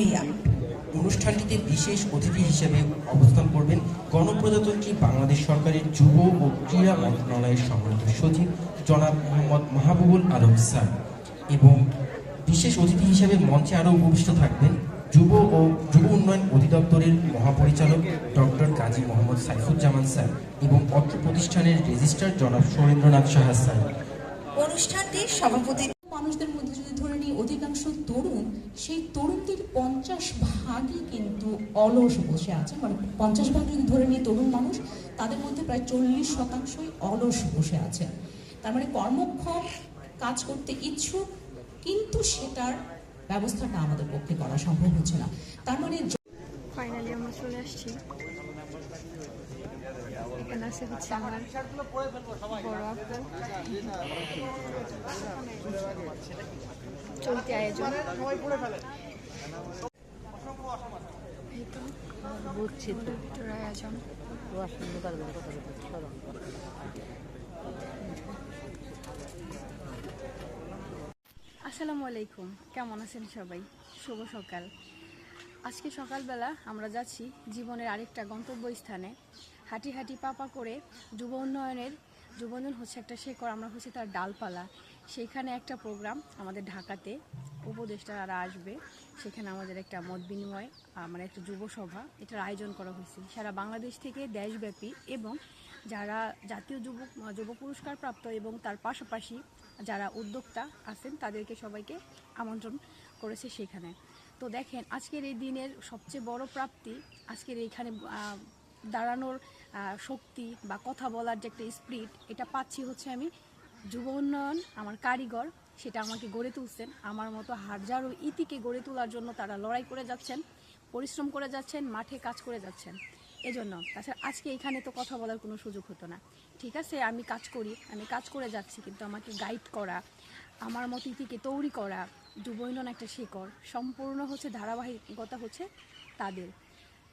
ভূঁইয়া অনুষ্ঠানটিতে বিশেষ অতিথি হিসেবে অবস্থান করবেন গণপ্রজাতন্ত্রী বাংলাদেশ সরকারের যুব ও ক্রীড়া মন্ত্রণালয়ের সম্মানিত সচিব জনাব মোহাম্মদ মাহবুবুল আলম স্যার। এবং বিশেষ অতিথি হিসেবে মঞ্চে আরও উপবিষ্ট থাকবেন যুব ও যুব উন্নয়ন অধিদপ্তরের মহাপরিচালক ডক্টর কাজী মোহাম্মদ সাইফুজ্জামান স্যার এবং অত্র প্রতিষ্ঠানের রেজিস্ট্রার জনাব সুরেন্দ্রনাথ সাহা স্যার। অনুষ্ঠানটির সভাপতি মানুষদের মধ্যে যদি অধিকাংশ তরুণ, সেই তরুণদের পঞ্চাশ ভাগই কিন্তু অলস বসে আছে। মানে পঞ্চাশ ভাগ যদি ধরে নিই তরুণ মানুষ, তাদের মধ্যে প্রায় চল্লিশ শতাংশই অলস বসে আছে। তার মানে কর্মক্ষম, কাজ করতে ইচ্ছুক, কিন্তু সেটার ব্যবস্থাটা আমাদের পক্ষে করা সম্ভব হচ্ছে না। তার মানে ফাইনালি আমরা চলে আসছি। বড় আপু চলতি আয়োজন। বুঝছি আসসালামু আলাইকুম। কেমন আছেন সবাই? শুভ সকাল। আজকে সকালবেলা আমরা যাচ্ছি জীবনের আরেকটা গন্তব্যস্থানে। হাঁটি হাঁটি পাপা করে যুব উন্নয়নের যুব উন্নয়ন হচ্ছে একটা শেকড় আমরা হচ্ছে তার ডালপালা। সেইখানে একটা প্রোগ্রাম আমাদের ঢাকাতে। উপদেষ্টারা আসবে। সেখানে আমাদের একটা মত বিনিময় মানে একটা যুব সভা, এটার আয়োজন করা হয়েছে। সারা বাংলাদেশ থেকে দেশব্যাপী এবং যারা জাতীয় যুব যুব পুরস্কার প্রাপ্ত এবং তার পাশাপাশি যারা উদ্যোক্তা আছেন, তাদেরকে সবাইকে আমন্ত্রণ করেছে সেখানে। তো দেখেন, আজকের এই দিনের সবচেয়ে বড় প্রাপ্তি, আজকের এইখানে দাঁড়ানোর শক্তি বা কথা বলার যে একটা স্পিরিট, এটা পাচ্ছি হচ্ছে আমি যুব উন্নয়ন, আমার কারিগর, সেটা আমাকে গড়ে তুলছেন। আমার মতো হাজারো ইতিকে গড়ে তোলার জন্য তারা লড়াই করে যাচ্ছেন, পরিশ্রম করে যাচ্ছেন, মাঠে কাজ করে যাচ্ছেন। এজন্য তাছাড়া আজকে এখানে তো কথা বলার কোনো সুযোগ হতো না। ঠিক আছে, আমি কাজ করি, আমি কাজ করে যাচ্ছি, কিন্তু আমাকে গাইড করা, আমার মতো ইতিকে তৈরি করা, যুব উন্নয়ন একটা শেকড়, সম্পূর্ণ হচ্ছে, ধারাবাহিকতা হচ্ছে তাদের।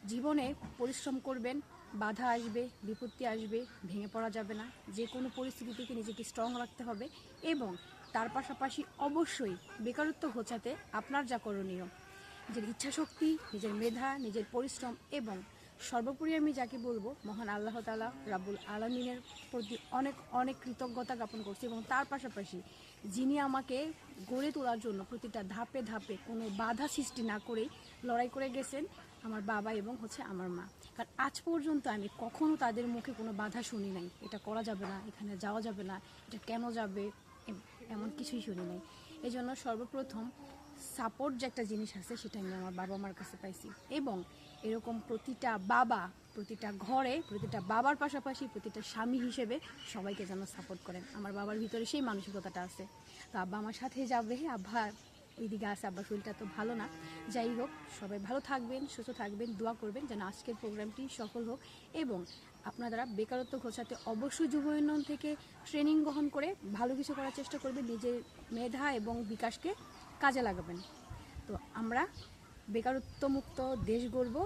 জীবনে পরিশ্রম করবেন, বাধা আসবে, বিপত্তি আসবে, ভেঙে পড়া যাবে না। যে কোনো পরিস্থিতি থেকে নিজেকে স্ট্রং রাখতে হবে এবং তার পাশাপাশি অবশ্যই বেকারত্ব ঘোচাতে আপনার যা করণীয়। নিজের ইচ্ছাশক্তি, নিজের মেধা, নিজের পরিশ্রম এবং সর্বোপরি আমি যাকে বলব, মহান আল্লাহ তালা রাবুল আলমিনের প্রতি অনেক অনেক কৃতজ্ঞতা জ্ঞাপন করছি এবং তার পাশাপাশি যিনি আমাকে গড়ে তোলার জন্য প্রতিটা ধাপে ধাপে কোনো বাধা সৃষ্টি না করেই লড়াই করে গেছেন আমার বাবা এবং হচ্ছে আমার মা। কারণ আজ পর্যন্ত আমি কখনো তাদের মুখে কোনো বাধা শুনি নাই। এটা করা যাবে না, এখানে যাওয়া যাবে না, এটা কেন যাবে এমন কিছুই শুনি নাই। এই জন্য সর্বপ্রথম সাপোর্ট যে একটা জিনিস আছে, সেটা আমি আমার বাবা মার কাছে পাইছি। এবং এরকম প্রতিটা বাবা, প্রতিটা ঘরে, প্রতিটা বাবার পাশাপাশি প্রতিটা স্বামী হিসেবে সবাইকে যেন সাপোর্ট করেন। আমার বাবার ভিতরে সেই মানসিকতাটা আছে। তো আব্বা আমার সাথে যাবে। আব্বা ওইদিকে আছে। আব্বার শরীরটা তো ভালো না। যাই হোক, সবাই ভালো থাকবেন, সুস্থ থাকবেন, দোয়া করবেন যেন আজকের প্রোগ্রামটি সফল হোক। এবং আপনারা বেকারত্ব ঘোষাতে অবশ্যই যুব উন্নয়ন থেকে ট্রেনিং গ্রহণ করে ভালো কিছু করার চেষ্টা করবেন নিজের মেধা এবং বিকাশকে কাজে লাগাবেন। তো আমরা বেকারত্ব মুক্ত দেশ গড়ব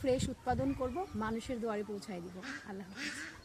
ফ্রেশ উৎপাদন করব, মানুষের দুয়ারে পৌঁছায় দিব। আল্লাহ হাফিজ।